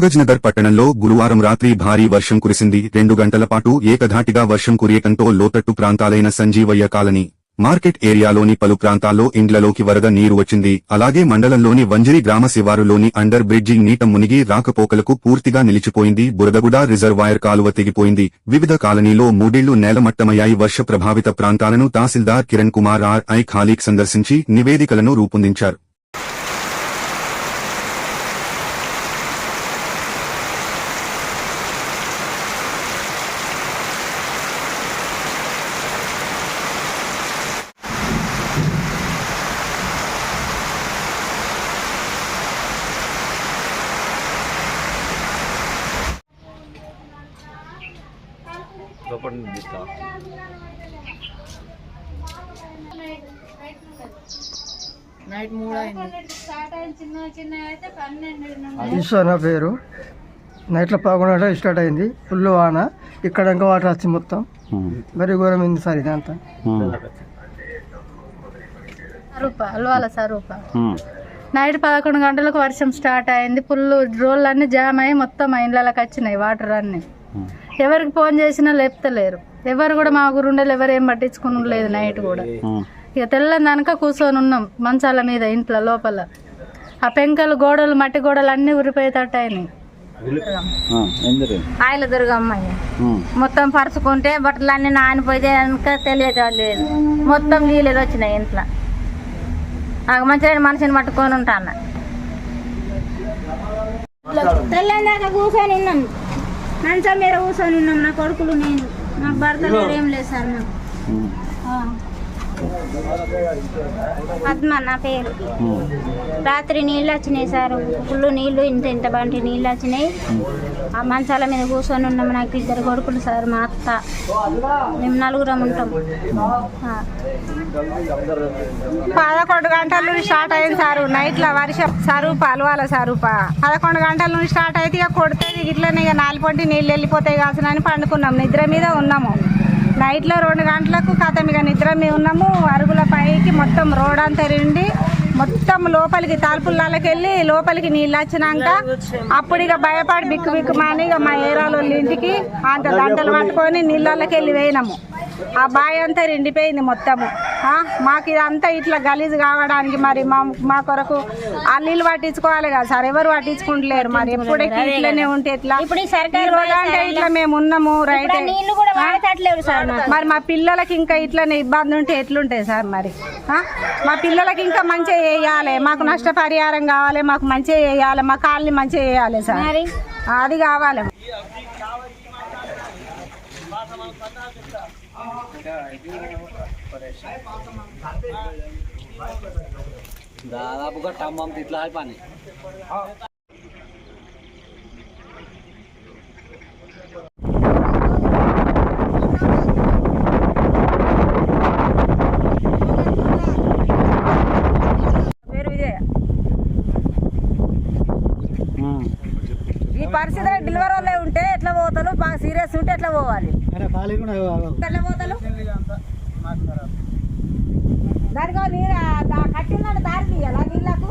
కాగజ్నగర్ పట్టణంలో గురువారం రాత్రి భారీ వర్షం కురిసింది. రెండు గంటల పాటు ఏకధాటిగా వర్షం కురియటంతో లోతట్టు ప్రాంతాలైన సంజీవయ్య కాలనీ మార్కెట్ ఏరియాలోని పలు ప్రాంతాల్లో ఇండ్లలోకి వరద నీరు వచ్చింది. అలాగే మండలంలోని వంజరి గ్రామ శివారులోని అండర్ బ్రిడ్జి నీట మునిగి రాకపోకలకు పూర్తిగా నిలిచిపోయింది. బురదగుడ రిజర్వాయర్ కాలువ తెగిపోయింది. వివిధ కాలనీలో మూడేళ్ళు నేలమట్టమయ్యాయి. వర్ష ప్రభావిత ప్రాంతాలను తహసీల్దార్ కిరణ్ కుమార్ ఆర్ ఐ ఖాళీక్ సందర్శించి నివేదికలను రూపొందించారు. లోపల తీస్తా నైట్ మూడు అయింది. నా పేరు. నైట్లో పదకొండు స్టార్ట్ అయింది. ఫుల్ వాన. ఇక్కడ ఇంకా వాటర్ వచ్చి మొత్తం. మరి ఘోరం అయింది సార్ ఇదంతా స్వరూప అల్వాల స్వరూప నైట్ పదకొండు గంటలకు వర్షం స్టార్ట్ అయింది. ఫుల్ రోడ్లన్నీ జామ్ అయ్యి మొత్తం ఇండ్లకి వచ్చినాయి వాటర్ అన్ని. ఎవరికి ఫోన్ చేసినా లేపుతలేరు. ఎవరు కూడా మా గురుండలు ఎవరు ఏం పట్టించుకుని లేదు నైట్ కూడా. ఇక తెల్లందనక కూర్చొని ఉన్నాం మంచాల మీద ఇంట్లో లోపల. ఆ పెంకలు గోడలు మట్టి గోడలు అన్నీ ఉరిపోయేటట్టు అయినాయి. ఎందుకు? ఆయిల దుర్గమ్మయ్య మొత్తం పరుచుకుంటే బట్టలు అన్ని నానిపోయి కనుక తెలియలేదు మొత్తం నీళ్ళు వచ్చినాయి ఇంట్లో. నాకు మంచిగా మనిషిని పట్టుకొని ఉంటాను తెల్లందాక కూర్చొని ఉన్నాం. మంచం మీద కూర్చొని ఉన్నాం. నా కొడుకులు నేను. నాకు భర్త లేరు ఏం లేదు సార్ నాకు. పద్మ నా పేరు. రాత్రి నీళ్ళు వచ్చినాయి సార్. ఫుల్ నీళ్ళు ఇంత ఇంత బంటి నీళ్ళు వచ్చినాయి. ఆ మంచాల మీద కూర్చొని ఉన్నాం. నాకు ఇద్దరు కొడుకులు సార్ మా అత్త. మేము నలుగురం ఉంటాం. పదకొండు గంటల నుండి స్టార్ట్ అయింది సారు. నైట్లో వర్షం సరూప అలవాల సరూప పదకొండు గంటల నుండి స్టార్ట్ అయితే ఇక కొడితే ఇట్లనే ఇక నాలుపొంటి నీళ్ళు వెళ్ళిపోతాయి కాసునని పండుకున్నాం. నిద్ర మీద ఉన్నాము. నైట్లో రెండు గంటలకు కథం ఇక నిద్ర మేము ఉన్నాము. అరుగుల పైకి మొత్తం రోడ్ అంతా నిండి మొత్తం లోపలికి తలుపులకి వెళ్ళి లోపలికి నీళ్ళు వచ్చినాక అప్పుడు ఇక భయపడి బిక్కు బిక్కు మాని ఇక మా ఏరాలో ఇంటికి అంత దంటలు పట్టుకొని నీళ్ళకి వెళ్ళి ఆ బావి అంతా నిండిపోయింది మొత్తము. మాకు ఇదంతా ఇట్లా గలీజ్ కావడానికి మరి మా మా కొరకు ఆ నీళ్ళు పట్టించుకోవాలి కదా సార్. ఎవరు పట్టించుకుంటలేరు మరి. ఎప్పుడైతే ఇట్లనే ఉంటే ఎట్లా ఇప్పుడు అంటే ఇట్లా మేము ఉన్నాము రైట్. మరి మా పిల్లలకి ఇంకా ఇట్లనే ఇబ్బంది ఉంటే ఎట్లుంటాయి సార్ మరి? మా పిల్లలకి ఇంకా మంచిగా చేయాలి. మాకు నష్టపరిహారం కావాలి మాకు మంచిగా చేయాలి మా కాళ్ళని మంచిగా చేయాలి సార్. అది కావాలి. దాదాపుగా టమ్మం ఇట్లా పని. ఈ పరిస్థితి డెలివరీ వాళ్ళే ఎట్లా పోతారు? బాగా సీరియస్ ఉంటే ఎట్లా పోవాలి? ఎట్లా పోతారు? దానికి నీరు కట్టిందంటే దారి తీయాలా నీళ్ళకు